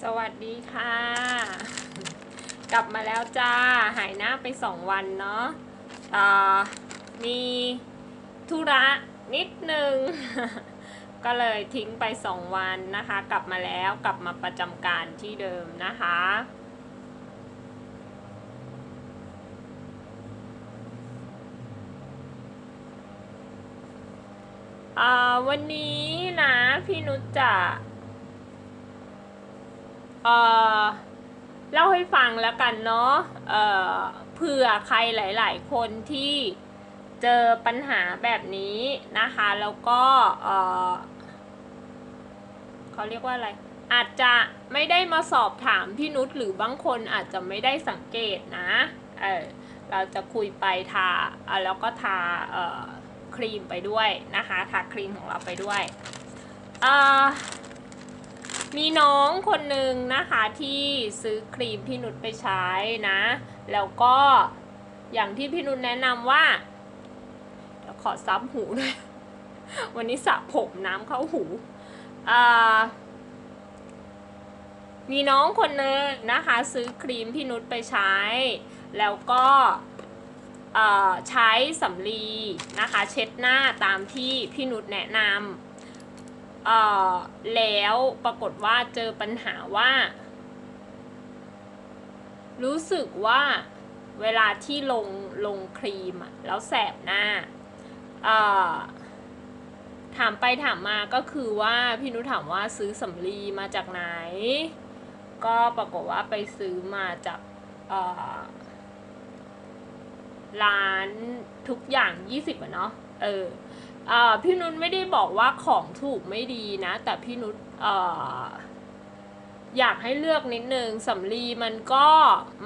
สวัสดีค่ะ กลับมาแล้วจ้า หายหน้าไปสองวันเนาะเอ่อมีธุระนิดนึง ก็เลยทิ้งไปสองวันนะคะ กลับมาแล้วกลับมาประจำการที่เดิมนะคะอ่าวันนี้นะพี่นุชจะ เอ่อเล่าให้ฟังแล้วกันเนาะเอ่อเผื่อใครหลาย ๆ คนที่เจอปัญหาแบบนี้นะคะ แล้วก็เอ่อเขาเรียกว่าอะไร อาจจะไม่ได้มาสอบถามพี่นุชหรือบางคนอาจจะไม่ได้สังเกตนะเออเราจะคุยไปทาอะแล้วก็ทาเอ่อครีมไปด้วยนะคะ ทาครีมของเราไปด้วยอ่า มีน้องคนหนึ่งนะคะที่ซื้อครีมพี่นุชไปใช้นะ แล้วก็อย่างที่พี่นุชแนะนำว่าเดี๋ยวขอซับหูด้วย วันนี้สระผมน้ำเข้าหูอ่ามีน้องคนหนึ่งนะคะ ซื้อครีมพี่นุชไปใช้ แล้วก็ใช้สำลีนะคะ เช็ดหน้าตามที่พี่นุชแนะนำ แล้วปรากฏว่าเจอปัญหาว่า รู้สึกว่าเวลาที่ลงลงครีมอะแล้วแสบหน้าถามไปถามมาก็คือว่าพี่นุถามว่าซื้อสำลีมาจากไหน ก็ปรากฏว่าไปซื้อมาจากร้านทุกอย่าง 20อะเนาะเออ พี่นุชไม่ได้บอกว่าของถูกไม่ดีนะ แต่พี่นุชออยากให้เลือกนิดนึงสำลีมันก็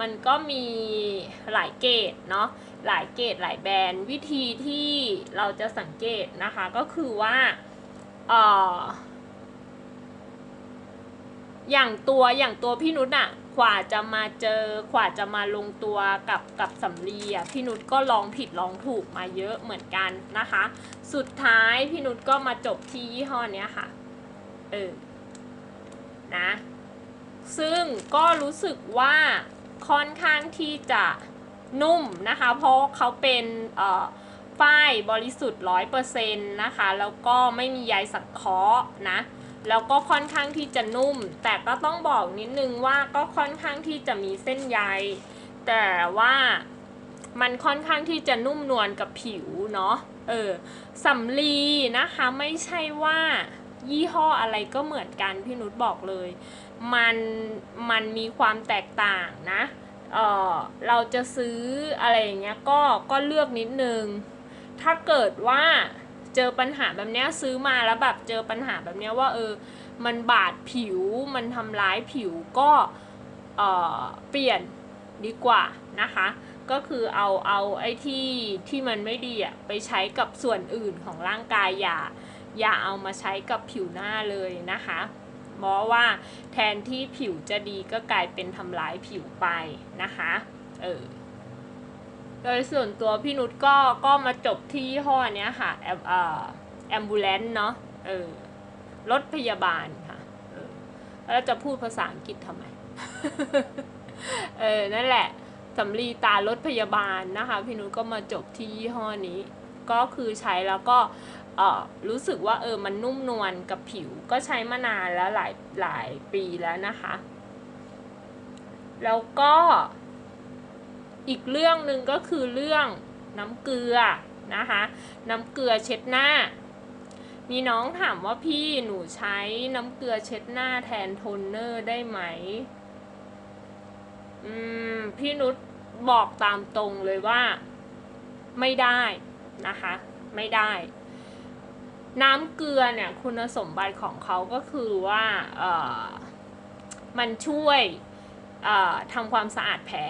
มันก็มีหลายเกรดเนาะหลายเกรดหลายแบรนด์วิธีที่เราจะสังเกตนะคะก็คือว่าออย่างตัวอย่างตัวพี่นุชอะ กว่าจะมาเจอกว่าจะมาลงตัวกับกับสำลีอะพี่นุชก็ลองผิดลองถูกมาเยอะเหมือนกันนะคะ สุดท้ายพี่นุชก็มาจบที่ยี่ห้อเนี้ยค่ะเออนะซึ่งก็รู้สึกว่าค่อนข้างที่จะนุ่มนะคะ เพราะเขาเป็นเอ่อฝ้ายบริสุทธิ์ร้อยเปอร์เซ็นต์นะคะ แล้วก็ไม่มีใยสังเคราะห์นะ แล้วก็ค่อนข้างที่จะนุ่ม แต่ก็ต้องบอกนิดนึงว่าก็ค่อนข้างที่จะมีเส้นใย แต่ว่ามันค่อนข้างที่จะนุ่มนวลกับผิวเนาะ เออสำลีนะคะไม่ใช่ว่ายี่ห้ออะไรก็เหมือนกันพี่นุชบอกเลย มันมันมีความแตกต่างนะ เออเราจะซื้ออะไรอย่างเงี้ยก็ก็เลือกนิดนึง ถ้าเกิดว่า เจอปัญหาแบบเนี้ยซื้อมาแล้วแบบเจอปัญหาแบบเนี้ยว่าเออมันบาดผิวมันทำร้ายผิวก็เออเปลี่ยนดีกว่านะคะ ก็คือเอาเอาไอ้ที่ที่มันไม่ดีอะไปใช้กับส่วนอื่นของร่างกายอย่าอย่าเอามาใช้กับผิวหน้าเลยนะคะเพราะว่าแทนที่ผิวจะดีก็กลายเป็นทำร้ายผิวไปนะคะ เออ โดยส่วนตัวพี่นุชก็ก็มาจบที่ยี่ห้อเนี้ยค่ะแอมเออแอมบูเลนเนาะเออรถพยาบาลค่ะเออแล้วจะพูดภาษาอังกฤษทำไม เออ นั่นแหละสำลีตารถพยาบาลนะคะ พี่นุชก็มาจบที่ยี่ห้อนี้ ก็คือใช้แล้วก็เออรู้สึกว่าเออมันนุ่มนวลกับผิวก็ใช้มานานแล้วหลายหลายปีแล้วนะคะ แล้วก็ อีกเรื่องหนึ่งก็คือเรื่องน้ำเกลือนะคะ น้ำเกลือเช็ดหน้า มีน้องถามว่าพี่หนูใช้น้ำเกลือเช็ดหน้าแทนโทนเนอร์ได้ไหมอืมพี่นุชบอกตามตรงเลยว่า ไม่ได้นะคะ ไม่ได้ น้ำเกลือเนี่ยคุณสมบัติของเขาก็คือว่าเออมันช่วยทำความสะอาดแผล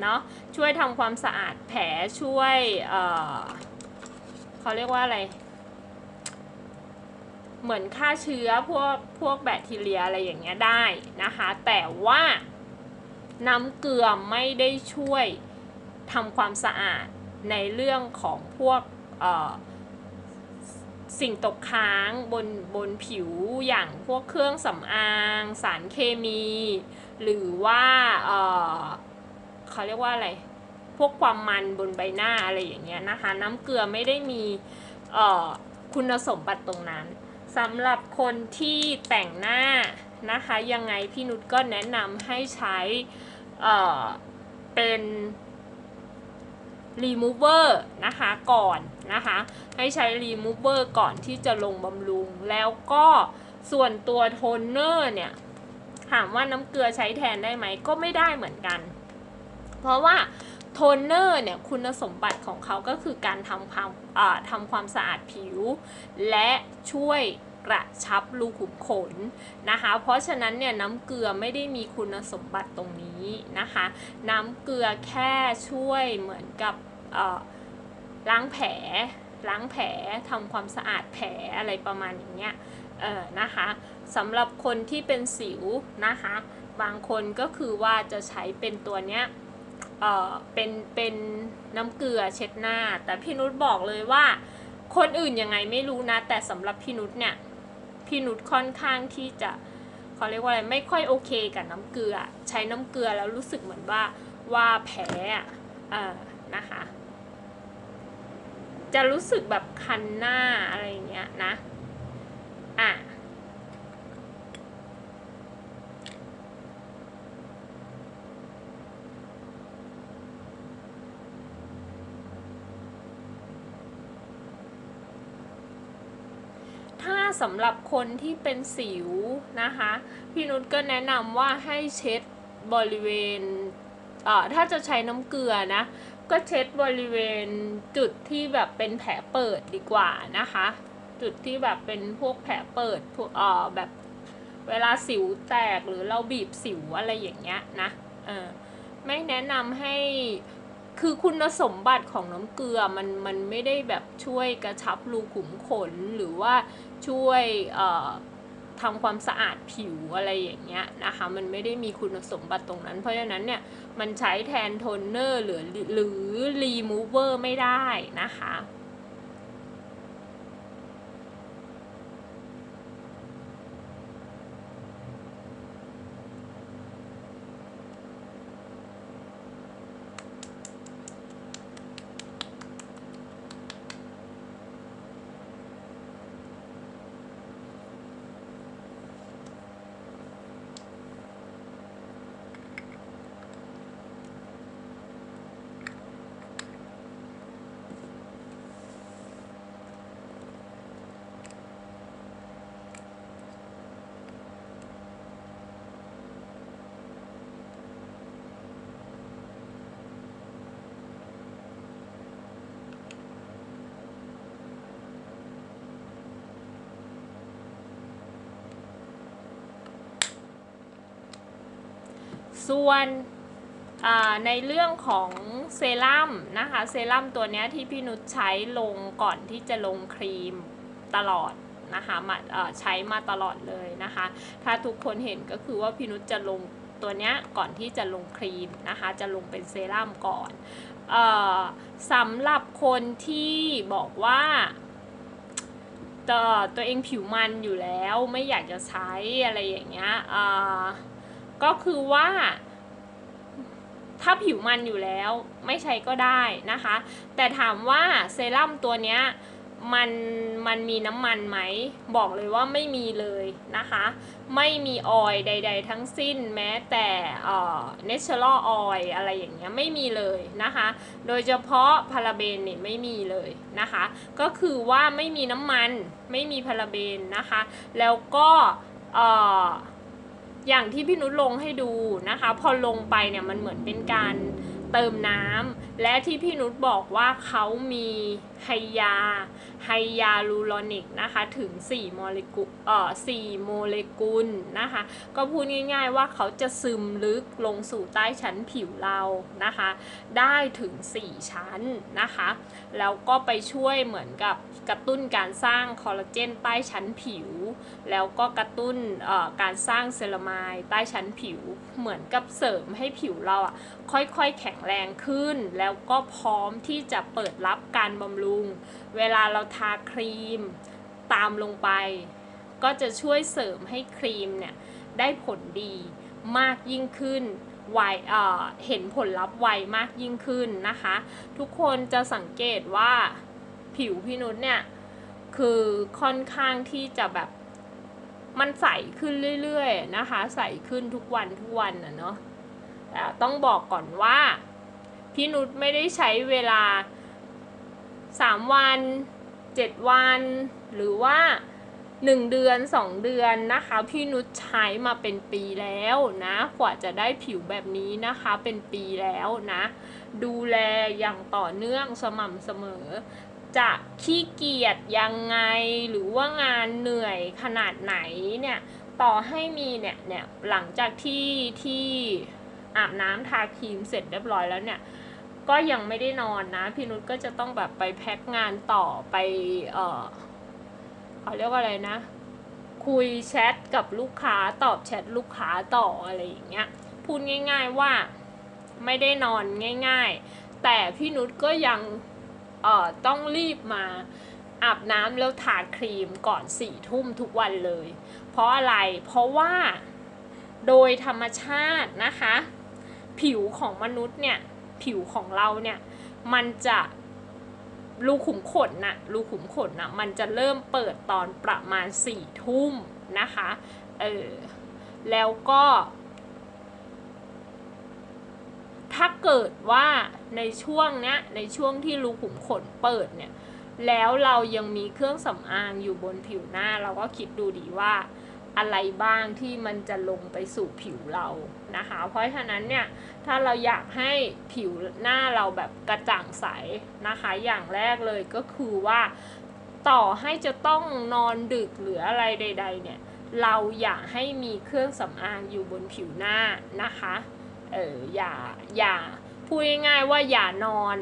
เนาะช่วยทำความสะอาดแผลช่วยเออเขาเรียกว่าอะไร เหมือนฆ่าเชื้อพวกพวกแบคทีเรียอะไรอย่างเงี้ยได้นะคะ แต่ว่าน้ำเกลือไม่ได้ช่วยทำความสะอาดในเรื่องของพวกสิ่งตกค้างบนบนผิวอย่างพวกเครื่องสำอาง สารเคมี หรือว่า เขาเรียกว่าอะไร พวกความมันบนใบหน้าอะไรอย่างเงี้ยนะคะ น้ำเกลือไม่ได้มีคุณสมบัติตรงนั้นสำหรับคนที่แต่งหน้านะคะยังไงพี่นุชก็แนะนำให้ใช้เเป็น remover นะคะก่อนนะคะ ให้ใช้ remover ก่อนที่จะลงบำรุง แล้วก็ส่วนตัวโทนเนอร์เนี่ย ถามว่าน้ำเกลือใช้แทนได้ไหมก็ไม่ได้เหมือนกัน เพราะว่าโทนเนอร์เนี่ยคุณสมบัติของเขาก็คือการทำความทำความสะอาดผิว และช่วยกระชับรูขุมขนนะคะ เพราะฉะนั้นเนี่ยน้ำเกลือไม่ได้มีคุณสมบัติตรงนี้นะคะ น้ำเกลือแค่ช่วยเหมือนกับล้างแผลล้างแผลทำความสะอาดแผลอะไรประมาณอย่างเงี้ยเออนะคะสำหรับคนที่เป็นสิวนะคะ บางคนก็คือว่าจะใช้เป็นตัวเนี้ย เอ่อเป็นเป็นน้ำเกลือเช็ดหน้า แต่พี่นุชบอกเลยว่า คนอื่นยังไงไม่รู้นะ แต่สำหรับพี่นุชเนี่ยพี่นุชค่อนข้างที่จะเขาเรียกว่าอะไรไม่ค่อยโอเคกับน้ำเกลือ ใช้น้ำเกลือแล้วรู้สึกเหมือนว่าว่าแผลอะเออนะคะจะรู้สึกแบบคันหน้าอะไรอย่างเงี้ยนะ อะ สำหรับคนที่เป็นสิวนะคะ พี่นุชก็แนะนำว่าให้เช็ดบริเวณเอ่อถ้าจะใช้น้ำเกลือนะ ก็เช็ดบริเวณจุดที่แบบเป็นแผลเปิดดีกว่านะคะ จุดที่แบบเป็นพวกแผลเปิดพวกเอ่อแบบเวลาสิวแตกหรือเราบีบสิวอะไรอย่างเงี้ยนะเออไม่แนะนำให้ คือคุณสมบัติของน้ำเกลือมันมันไม่ได้แบบช่วยกระชับรูขุมขนหรือว่าช่วยทำความสะอาดผิวอะไรอย่างเงี้ยนะคะ มันไม่ได้มีคุณสมบัติตรงนั้น เพราะฉะนั้นเนี่ยมันใช้แทนโทนเนอร์หรือหรือรีมูเวอร์ไม่ได้นะคะ ส่วนในเรื่องของเซรั่มนะคะเซรั่มตัวนี้ที่พี่นุชใช้ลงก่อนที่จะลงครีมตลอดนะคะมาใช้มาตลอดเลยนะคะ ถ้าทุกคนเห็นก็คือว่าพี่นุชจะลงตัวนี้ก่อนที่จะลงครีมนะคะ จะลงเป็นเซรั่มก่อนออสำหรับคนที่บอกว่าตัวตัวเองผิวมันอยู่แล้วไม่อยากจะใช้อะไรอย่างเงี้ยอ่า ก็คือว่าถ้าผิวมันอยู่แล้วไม่ใช้ก็ได้นะคะ แต่ถามว่าเซรั่มตัวเนี้ยมันมันมีน้ำมันไหม บอกเลยว่าไม่มีเลยนะคะ ไม่มีออยล์ใด ๆ ทั้งสิ้นแม้แต่เอ่อ natural oil อะไรอย่างเงี้ยไม่มีเลยนะคะ โดยเฉพาะพาราเบนเนี่ยไม่มีเลยนะคะ ก็คือว่าไม่มีน้ำมันไม่มีพาราเบนนะคะ แล้วก็เอ่อ อย่างที่พี่นุชลงให้ดูนะคะ พอลงไปเนี่ยมันเหมือนเป็นการเติมน้ำ และที่พี่นุชบอกว่าเขามีไฮยาไฮยาลูรอนิกนะคะถึง 4 โมเลกุลเอ่อ4โมเลกุลนะคะ ก็พูดง่ายๆว่าเขาจะซึมลึกลงสู่ใต้ชั้นผิวเรานะคะ ได้ถึง 4 ชั้นนะคะ แล้วก็ไปช่วยเหมือนกับกระตุ้นการสร้างคอลลาเจนใต้ชั้นผิว แล้วก็กระตุ้นเอ่อการสร้างเซรามายด์ใต้ชั้นผิว เหมือนกับเสริมให้ผิวเราอะค่อยๆแข็งแรงขึ้นแล้วแล้วก็พร้อมที่จะเปิดรับการบำรุง เวลาเราทาครีมตามลงไป ก็จะช่วยเสริมให้ครีมเนี่ยได้ผลดีมากยิ่งขึ้นไวเเห็นผลลัพธ์ไวมากยิ่งขึ้นนะคะ ทุกคนจะสังเกตว่าผิวพี่นุชเนี่ย คือค่อนข้างที่จะแบบมันใสขึ้นเรื่อยๆนะคะ ใสขึ้นทุกวันทุกวันนะเนาะแต่ต้องบอกก่อนว่า พี่นุชไม่ได้ใช้เวลา 3 วัน 7 วัน หรือว่า 1 เดือน 2 เดือนนะคะ พี่นุชใช้มาเป็นปีแล้วนะกว่าจะได้ผิวแบบนี้นะคะเป็นปีแล้วนะ ดูแลอย่างต่อเนื่องสม่ำเสมอจะขี้เกียจยังไงหรือว่างานเหนื่อยขนาดไหนเนี่ยต่อให้มีเนี่ยเนี่ยหลังจากที่ที่อาบน้ำทาครีมเสร็จเรียบร้อยแล้วเนี่ย ก็ยังไม่ได้นอนนะ พี่นุชก็จะต้องแบบไปแพ็คงานต่อไป เออเขาเรียกว่าอะไรนะ คุยแชทกับลูกค้าตอบแชทลูกค้าต่ออะไรอย่างเงี้ย พูดง่าย ๆว่าไม่ได้นอนง่าย ๆ แต่พี่นุชก็ยังเอ่อต้องรีบมาอาบน้ำแล้วทาครีมก่อนสี่ทุ่มทุกวันเลย เพราะอะไร เพราะว่าโดยธรรมชาตินะคะ ผิวของมนุษย์เนี่ย ผิวของเราเนี่ยมันจะรูขุมขนน่ะรูขุมขนน่ะมันจะเริ่มเปิดตอนประมาณสี่ทุ่มนะคะเออแล้วก็ ถ้าเกิดว่าในช่วงเนี้ยในช่วงที่รูขุมขนเปิดเนี่ยแล้วเรายังมีเครื่องสำอางอยู่บนผิวหน้า เราก็คิดดูดีว่า อะไรบ้างที่มันจะลงไปสู่ผิวเรานะคะ เพราะฉะนั้นเนี่ยถ้าเราอยากให้ผิวหน้าเราแบบกระจ่างใสนะคะ อย่างแรกเลยก็คือว่าต่อให้จะต้องนอนดึกหรืออะไรใด ๆ เนี่ย เราอย่าให้มีเครื่องสำอางอยู่บนผิวหน้านะคะ เอออย่าอย่าพูดง่ายๆว่าอย่านอน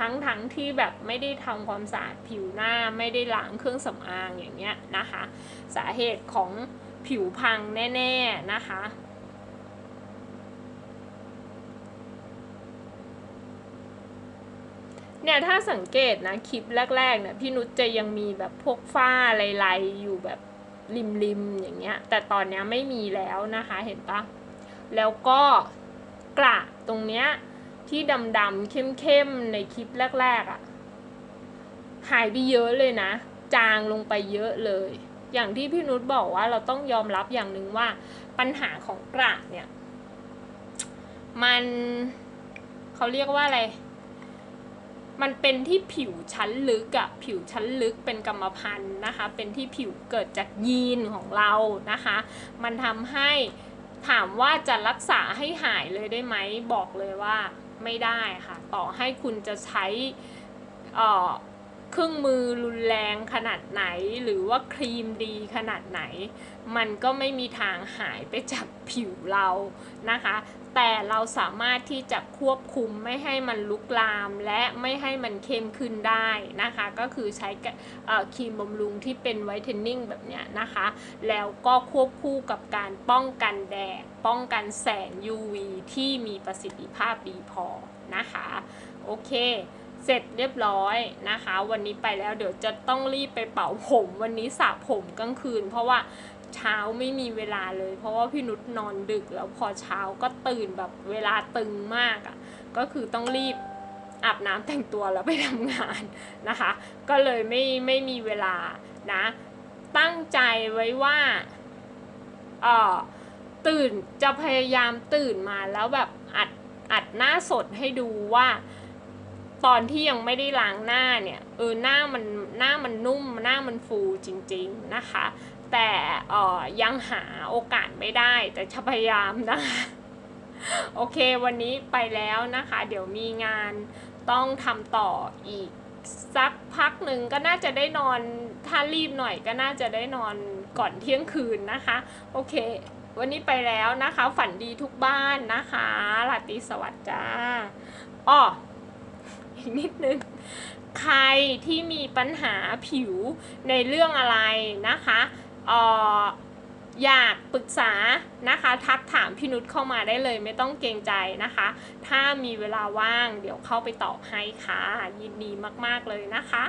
ทั้งทั้งที่แบบไม่ได้ทำความสะอาดผิวหน้าไม่ได้ล้างเครื่องสำอางอย่างเงี้ยนะคะ สาเหตุของผิวพังแน่ ๆ นะคะเนี่ยถ้าสังเกตนะคลิปแรกๆเนี่ยพี่นุชจะยังมีแบบพวกฝ้าลายๆอยู่แบบริมๆอย่างเงี้ย แต่ตอนเนี้ยไม่มีแล้วนะคะเห็นปะแล้วก็กระตรงเนี้ย ที่ดำๆเข้มๆในคลิปแรกๆอะ่ะ หายไปเยอะเลยนะ จางลงไปเยอะเลย อย่างที่พี่นุชบอกว่าเราต้องยอมรับอย่างหนึ่งว่าปัญหาของกระเนี่ย มันเขาเรียกว่าอะไร มันเป็นที่ผิวชั้นลึกอะผิวชั้นลึกเป็นกรรมพันธุ์นะคะ เป็นที่ผิวเกิดจากยีนของเรานะคะ มันทำให้ถามว่าจะรักษาให้หายเลยได้ไหมบอกเลยว่า ไม่ได้ค่ะ ต่อให้คุณจะใช้เอ่อเครื่องมือรุนแรงขนาดไหน หรือว่าครีมดีขนาดไหน มันก็ไม่มีทางหายไปจากผิวเรานะคะ แต่เราสามารถที่จะควบคุมไม่ให้มันลุกลาม และไม่ให้มันเข้มขึ้นได้นะคะ ก็คือใช้ครีมบำรุงที่เป็นไวท์เทนนิ่งแบบเนี้ยนะคะ แล้วก็ควบคู่กับการป้องกันแดด ป้องกันแสง UV ที่มีประสิทธิภาพดีพอนะคะ โอเคเสร็จเรียบร้อยนะคะ วันนี้ไปแล้วเดี๋ยวจะต้องรีบไปเป่าผม วันนี้สระผมกลางคืน เพราะว่า เช้าไม่มีเวลาเลย เพราะว่าพี่นุชนอนดึกแล้วพอเช้าก็ตื่นแบบเวลาตึงมากอะ่ะ ก็คือต้องรีบอาบน้ำแต่งตัวแล้วไปทำงานนะคะ ก็เลยไม่ไม่มีเวลานะ ตั้งใจไว้ว่าเออตื่นจะพยายามตื่นมาแล้วแบบอัดอัดหน้าสดให้ดูว่า ตอนที่ยังไม่ได้ล้างหน้าเนี่ยเออหน้ามันหน้ามันนุ่มหน้ามันฟูจริง ๆนะคะ แต่ออยังหาโอกาสไม่ได้ แต่จะพยายามนะคะโอเควันนี้ไปแล้วนะคะ เดี๋ยวมีงานต้องทำต่ออีกสักพักหนึ่งก็น่าจะได้นอนถ้ารีบหน่อยก็น่าจะได้นอนก่อนเที่ยงคืนนะคะ โอเค วันนี้ไปแล้วนะคะ ฝันดีทุกบ้านนะคะราตรีสวัสดิ์จ้าอ้ออีกนิดนึงใครที่มีปัญหาผิวในเรื่องอะไรนะคะ อออยากปรึกษานะคะ ทักถามพี่นุชเข้ามาได้เลยไม่ต้องเกรงใจนะคะ ถ้ามีเวลาว่างเดี๋ยวเข้าไปตอบให้ค่ะ ยินดีมาก ๆ เลยนะคะ